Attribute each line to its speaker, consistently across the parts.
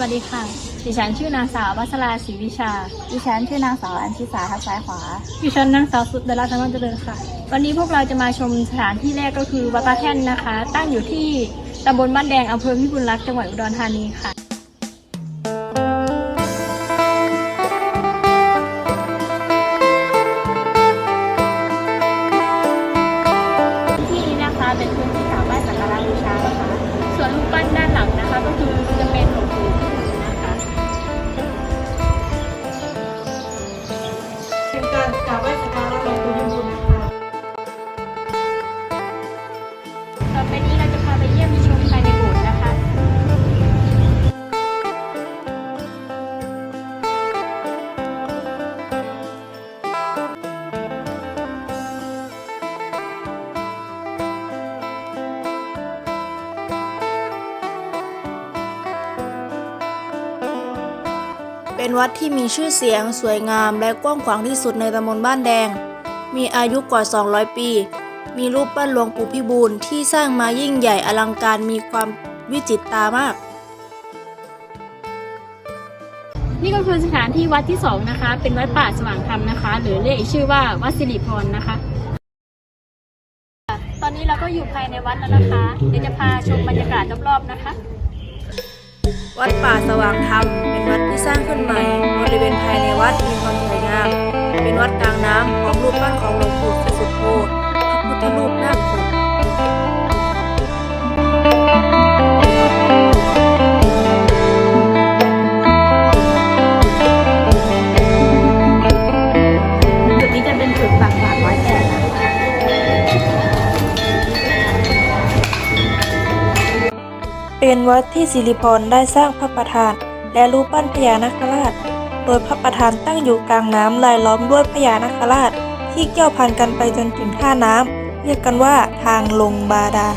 Speaker 1: วัสดีค่ะ ดิฉันชื่อนางสาววัชราศรีวิชา
Speaker 2: ดิฉันชื่อนางสาวอัญชิสาทับซ้ายขวา
Speaker 1: ดิฉันนางสาวสุดดาราธรรมเจริญค่ะ วันนี้พวกเราจะมาชมสถานที่แรกก็คือวัดพระแท่นนะคะ ตั้งอยู่ที่ตำบลบ้านแดงอำเภอพิบูลรักษ์จังหวัดอุดรธานีค่ะ เป็นวัด
Speaker 2: ที่มีชื่อเสียง สวยงาม และกว้างขวางที่สุดในตำบลบ้านแดง มีอายุกว่า 200 ปี มีรูปปั้นหลวงปู่พิบูลที่สร้างมายิ่งใหญ่อลังการมีความวิจิตรตามาก
Speaker 1: นี่ก็คือสถานที่วัดที่สองนะคะ เป็นวัดป่าสว่างธรรมนะคะ หรือเรียกอีกชื่อว่าวัดสิริพรนะคะ ตอนนี้เราก็อยู่ภายในวัดแล้วนะคะ เดี๋ยวจะพาชมบรรยากาศรอบๆนะคะ
Speaker 2: วัดป่าสว่างธรรมเป็นวัดที่สร้างขึ้นใหม่ บริเวณภายในวัดมีความสวยงาม เป็นวัดกลางน้ำพร้อมรูปปั้นของหลวงปู่สุดโทพระพุทธ
Speaker 1: เป็น
Speaker 2: วัดที่สิริพรได้สร้างพระประธาน และรูปปั้นพญานาคราช โดยพระประธานตั้งอยู่กลางน้ำลายล้อมด้วยพญานาคราช ที่เกี่ยวพันกันไปจนถึงท่าน้ำเรียกกันว่าทางลงบาดาล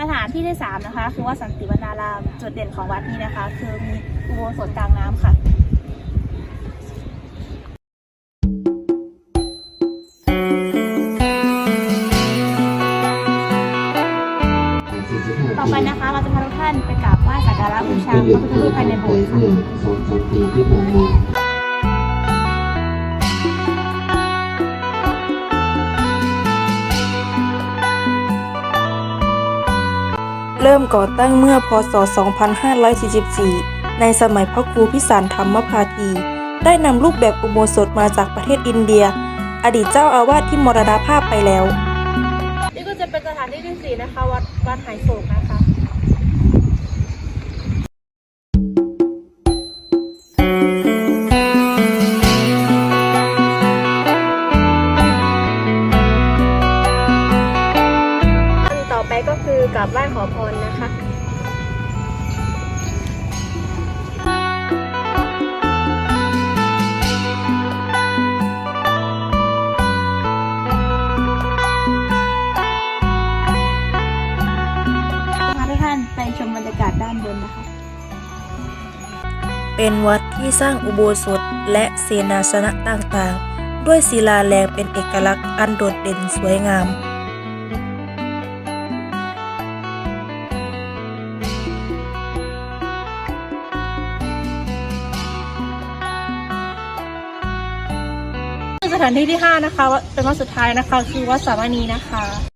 Speaker 3: สถานที่ที่สามนะคะคือวัดสันติวรรณาราม จุดเด่นของวัดนี้นะคะ คือมีอุโบสถกลางน้ำค่ะ สักกาพระพุทธรูปภายในโบสถ์ค่ะ
Speaker 4: เมื่อสองสามปีที่ผ่านมา
Speaker 2: เริ่มก่อตั้งเมื่อพศ 2544 ในสมัยพระครูพิสารธรรมพาทีได้นำรูปแบบอุโบสถมาจากประเทศอินเดีย อดีตเจ้าอาวาสที่มรณภาพไปแล้ว
Speaker 5: นี่ก็จะเป็นสถานที่ที่สี่นะคะ วัดวัดหายโศกนะคะ
Speaker 1: ก็คือกราบไหว้ขอพรนะคะ
Speaker 3: พาทุกท่านไปชมบรรยากาศด้านบนนะคะ
Speaker 2: เป็นวัดที่สร้างอุโบสถและเสนาสนะต่างๆ ด้วยศิลาแรงเป็นเอกลักษณ์อันโดดเด่นสวยงาม
Speaker 5: ถานที่ที่ห้านะคะวัดเป็นวัดสุดท้ายนะคะ คือวัดสามณีนะคะ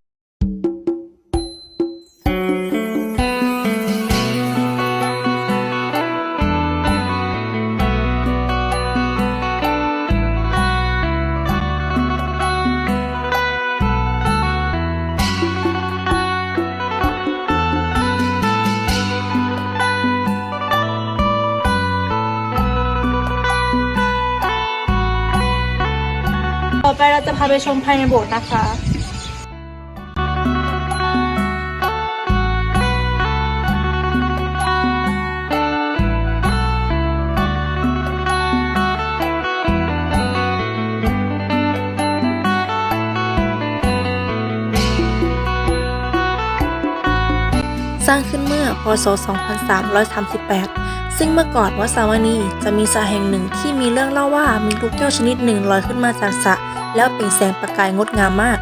Speaker 5: ต่อไปเราจะพาไปชมภายในโบสถ์นะคะ
Speaker 2: สร้างขึ้นเมื่อ พศ 2338 ซึ่งเมื่อก่อนวัดสาวนีจะมีสระแห่งหนึ่งที่มีเรื่องเล่าว่ามีลูกแก้วชนิดหนึ่งลอยขึ้นมาจากสระ แล้วเป็นแสงประกายงดงามมาก